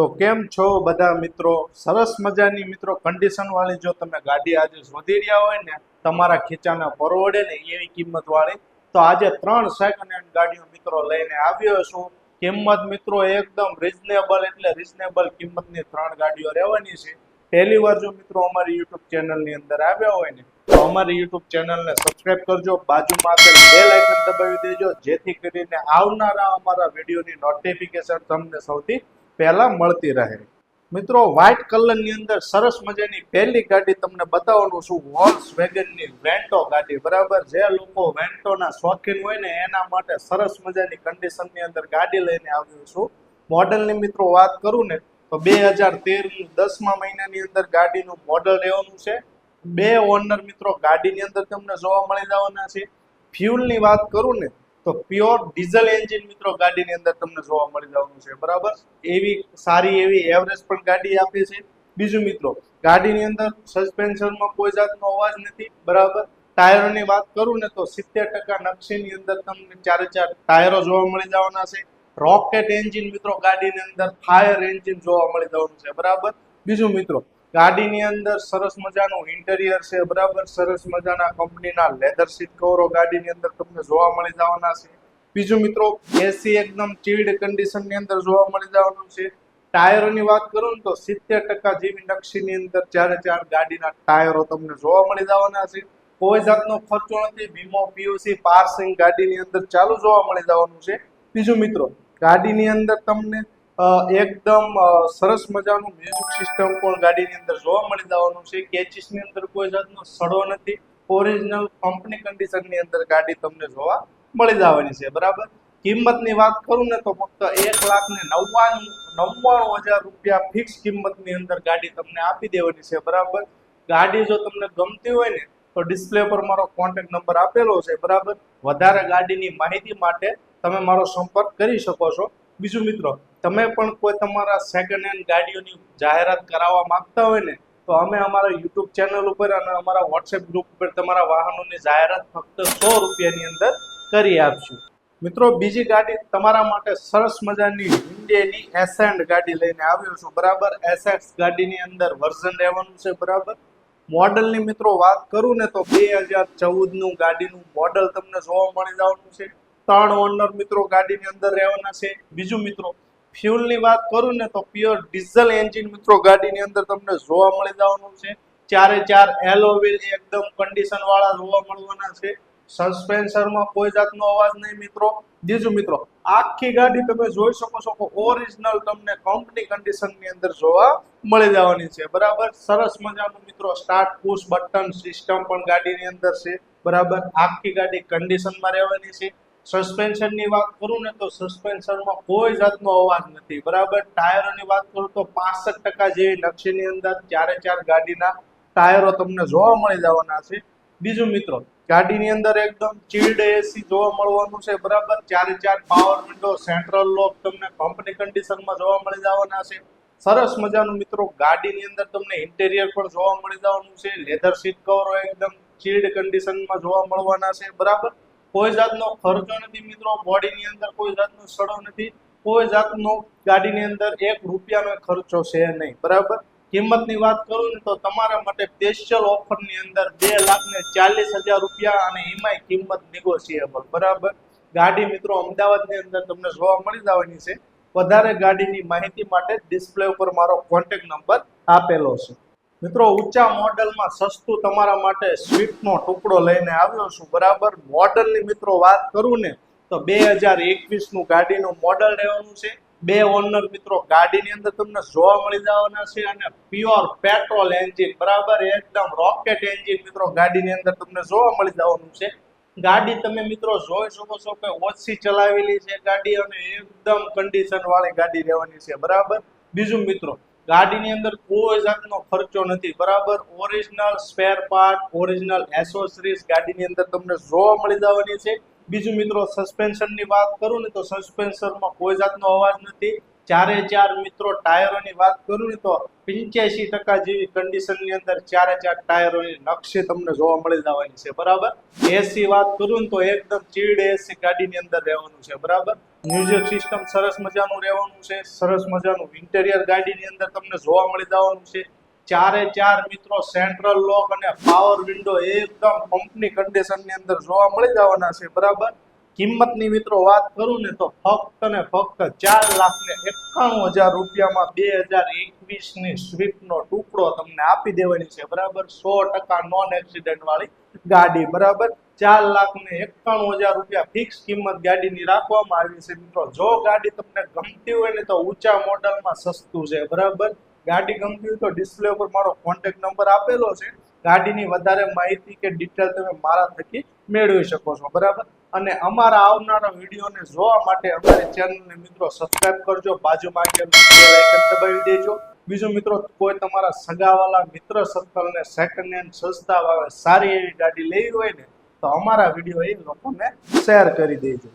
તો કેમ છો બધા મિત્રો? સરસ મજાની મિત્રો કન્ડિશનવાળી જો તમે ગાડી આજે શોધી રહ્યા હોય ને, તમારા ખીચાના પરવડે ને, એવી કિંમતવાળી. તો આજે ત્રણ સેકન્ડ હેન્ડ ગાડીઓ મિત્રો લઈને આવ્યો છું. કિંમત મિત્રો એકદમ રિઝનેબલ એટલે રિઝનેબલ કિંમતની ત્રણ ગાડીઓ રહેવાની છે. પહેલી વાર જો મિત્રો અમારી યુટ્યુબ ચેનલની અંદર આવ્યા હોય ને, તો અમારી યુટ્યુબ ચેનલને સબસ્ક્રાઇબ કરજો. બાજુમાં આપેલ બેલ આઇકન દબાવી દેજો. જેથી કરીને આવનારા અમારા વિડીયોની નોટિફિકેશન તમને સૌથી પહેલા મળતી રહે. મિત્રો વ્હાઇટ કલરની અંદર સરસ મજાની પહેલી ગાડી તમને બતાવવાનું છું વોલ્સ વેગનની વેન્ટો ગાડી. બરાબર? જે લોકો વેન્ટોના શોખીન હોય ને, એના માટે સરસ મજાની કન્ડિશનની અંદર ગાડી લઈને આવ્યો છું. મોડલની મિત્રો વાત કરું ને, તો બે હજાર તેરનું દસમા મહિનાની અંદર ગાડીનું મોડલ રહેવાનું છે. બે ઓનર મિત્રો ગાડીની અંદર તમને જોવા મળી જવાના છે. ફ્યુલની વાત કરું ને તો પ્યોર ડીઝલ એન્જિન મિત્રો ગાડીની અંદર તમને જોવા મળી જવાનું છે, બરાબર? એવી સારી એવી એવરેજ પણ ગાડી આપે છે. બીજું મિત્રો, ગાડીની અંદર સસ્પેન્શનમાં કોઈ જાતનો અવાજ નથી, બરાબર? ટાયરોની વાત કરું ને તો સિત્તેર ટકા નકશીની અંદર તમને ચારે ચાર ટાયરો જોવા મળી જવાના છે. રોકેટ એન્જિન મિત્રો ગાડીની અંદર ફાયર એન્જિન જોવા મળી જવાનું છે, બરાબર? બીજું મિત્રો ગાડીની અંદર સરસ મજાનું ઇન્ટેરિયર છે, બરાબર? સરસ મજાના કંપનીના લેધર સીટ કવરો ગાડીની અંદર તમને જોવા મળી જવાના છે. બીજું મિત્રો એસી એકદમ ચીલ્ડ કન્ડિશનની અંદર જોવા મળી જવાનું છે. ટાયરોની વાત કરું ને તો સિત્તેર ટકા જેવી નકશીની અંદર ચારે ચાર ગાડીના ટાયરો તમને જોવા મળી જવાના છે. કોઈ જાતનો ખર્ચો નથી, વીમો પીયુસી પાર્સિંગ ગાડીની અંદર ચાલુ જોવા મળી જવાનું છે. બીજું મિત્રો, ગાડીની અંદર તમને એકદમ સરસ મજાનું મ્યુઝિક સિસ્ટમ પણ ગાડીની અંદર જોવા મળી જવાનું છે. કેચિસની અંદર કોઈ જાતનો સડો નથી. ઓરિજિનલ કંપની કન્ડિશનની અંદર ગાડી તમને જોવા મળી જવાની છે. બરાબર? કિંમતની વાત કરું ને તો ફક્ત એક લાખ ને નવ્વાણું નવ્વાણું હજાર રૂપિયા ફિક્સ કિંમતની અંદર ગાડી તમને આપી દેવાની છે. બરાબર? ગાડી જો તમને ગમતી હોય ને, તો ડિસ્પ્લે પર મારો કોન્ટેક્ટ નંબર આપેલો છે. બરાબર? વધારે ગાડીની માહિતી માટે તમે મારો સંપર્ક કરી શકો છો. બીજું મિત્રો તમે પણ કોઈ તમારા સેકન્ડ હેન્ડ ગાડીઓની જાહેરાત કરાવવા માંગતા હોય ને, તો અમે અમારા યુટ્યુબ ચેનલ ઉપર અને અમારા વોટ્સએપ ગ્રુપ ઉપર તમારા વાહનોની જાહેરાત ફક્ત સો રૂપિયાની અંદર કરી આપશું. મિત્રો, બીજી ગાડી તમારા માટે સરસ મજાની ઇન્ડિયાની એસેન્ડ ગાડી લઈને આવ્યો છું. બરાબર એસેટ્સ ગાડીની અંદર વર્ઝન રહેવાનું છે, બરાબર? મોડલની મિત્રો વાત કરું ને તો બે હજાર ચૌદનું ગાડીનું મોડલ તમને જોવા મળી જવાનું છે. ત્રણ ઓનર મિત્રો ગાડીની અંદર રહેવાના છે. બીજું મિત્રો ફ્યુલની વાત કરું ને તો પ્યોર ડીઝલ એન્જિન મિત્રો, ગાડીની અંદર તમને જોવા મળી જવાનું છે. ચારે ચાર એલોવેલ એકદમ કન્ડિશન વાળા જોવા મળવાના છે. સસ્પેન્સરમાં કોઈ જાતનો અવાજ નહીં મિત્રો. બીજું મિત્રો, આખી ગાડી તમે જોઈ શકો છો કે ઓરિજિનલ તમને કંપની કન્ડિશનની અંદર જોવા મળી જવાની છે. બરાબર? સરસ મજાનું મિત્રો સ્ટાર્ટ પુશ બટન સિસ્ટમ પણ ગાડીની અંદર છે. બરાબર? આખી ગાડી કન્ડિશનમાં રહેવાની છે. સસ્પેન્શનની વાત કરું ને તો સસ્પેન્શનમાં કોઈ જાતનો અવાજ નથી. બરાબર? ટાયરોની વાત કરું તો પાસઠ ટકા જેવી નકશીની અંદર ચારે ચાર ગાડીના ટાયરો તમને જોવા મળી જવાના છે. બીજું મિત્રો, ગાડીની અંદર એકદમ ચીલ્ડ એસી જોવા મળવાનું છે. બરાબર? ચારે ચાર પાવર વિન્ડો સેન્ટ્રલ લોક તમને કંપની કન્ડિશનમાં જોવા મળી જવાના છે. સરસ મજાનું મિત્રો, ગાડીની અંદર તમને ઇન્ટેરિયર પણ જોવા મળી જવાનું છે. લેધર સીટ કવરો એકદમ ચીલ્ડ કન્ડિશનમાં જોવા મળવાના છે. બરાબર? કોઈ જાતનો ખર્ચો નથી મિત્રો, બોડીની અંદર કોઈ જાતનો સડો નથી, કોઈ જાતનો ગાડીની અંદર એક રૂપિયાનો ખર્ચો છે નહીં, બરાબર? કિંમતની વાત કરું ને તો તમારા માટે સ્પેશિયલ ઓફરની અંદર બે લાખ ને ચાલીસ હજાર રૂપિયા અને એમાંય કિંમત નિગોશિયેબલ બરાબર? ગાડી મિત્રો અમદાવાદની અંદર તમને જોવા મળી જવાની છે. વધારે ગાડીની માહિતી માટે ડિસ્પ્લે ઉપર મારો કોન્ટેક્ટ નંબર આપેલો છે. મિત્રો, ઊંચા મોડલમાં સસ્તું તમારા માટે સ્વિફ્ટનો ટુકડો લઈને આવ્યો છું. બરાબર? મોડલની મિત્રો વાત કરું ને, તો બે હજાર એકવીસનું ગાડીનું મોડલ રહેવાનું છે. બે ઓનર મિત્રો, ગાડીની અંદર તમને જોવા મળી જવાના છે અને પ્યોર પેટ્રોલ એન્જિન. બરાબર? એકદમ રોકેટ એન્જિન મિત્રો, ગાડીની અંદર તમને જોવા મળી જવાનું છે. ગાડી તમે મિત્રો જોઈ શકો છો કે ઓછી ચલાવેલી છે ગાડી અને એકદમ કન્ડિશન વાળી ગાડી રહેવાની છે. બરાબર? બીજું મિત્રો ગાડીની અંદર કોઈ જાતનો ખર્ચો નથી. બરાબર? Original spare part original accessories ગાડીની અંદર તમને જોવા મળી જવાની છે. બીજું મિત્રો સસ્પેન્શનની વાત કરું ને તો સસ્પેન્શનમાં કોઈ જાતનો અવાજ નથી. ચારે ચાર મિત્રો ટાયરોની વાત કરું ને તો પંચ્યાસી ટકા જેવી કન્ડિશનની અંદર ચારે ચાર ટાયરોની નકશી તમને જોવા મળી જવાની છે, બરાબર? એસી વાત કરું તો એકદમ ચીડ એસી ગાડીની અંદર રહેવાનું છે, બરાબર? મ્યુઝિક સિસ્ટમ સરસ મજાનું રહેવાનું છે, સરસ મજાનું ઇન્ટેરિયર ગાડીની અંદર તમને જોવા મળી જવાનું છે. ચારે ચાર મિત્રો સેન્ટ્રલ લોક અને પાવર વિન્ડો એકદમ કંપની કન્ડિશનની અંદર જોવા મળી જવાના છે, બરાબર? કિંમતની મિત્રો વાત કરું ને તો ફક્ત ને ફક્ત ચાર લાખ ને એકાણું હજાર રૂપિયામાં બે હજાર એકવીસની સ્વિફ્ટ નો ટુકડો તમને આપી દેવાની છે. બરાબર? સો ટકા નોન એક્સિડન્ટ વાળી ગાડી. બરાબર? ચાર લાખ ને એકાણું હજાર રૂપિયા ફિક્સ કિંમત ગાડીની રાખવામાં આવી છે. મિત્રો, જો ગાડી તમને ગમતી હોય ને તો ઊંચા મોડલમાં સસ્તું છે. બરાબર? ગાડી ગમતી હોય તો ડિસ્પ્લે ઉપર મારો કોન્ટેક્ટ નંબર આપેલો છે. ગાડીની વધારે માહિતી કે ડિટેલ તમે મારા થકી મેળવી શકો છો. બરાબર? અને અમારા આવનારા વિડીયોને જોવા માટે અમારી ચેનલને મિત્રો સબસ્ક્રાઇબ કરજો, બાજુમાં આગળ બેલ આઇકન દબાવી દેજો. બીજું મિત્રો, કોઈ તમારા સગાવાલા મિત્ર સર્કલને સેકન્ડ હેન્ડ સસ્તા ભાવે સારી એવી ગાડી લેવી હોય ને, તો અમારા વીડિયો એ લોકોને શેર કરી દેજો.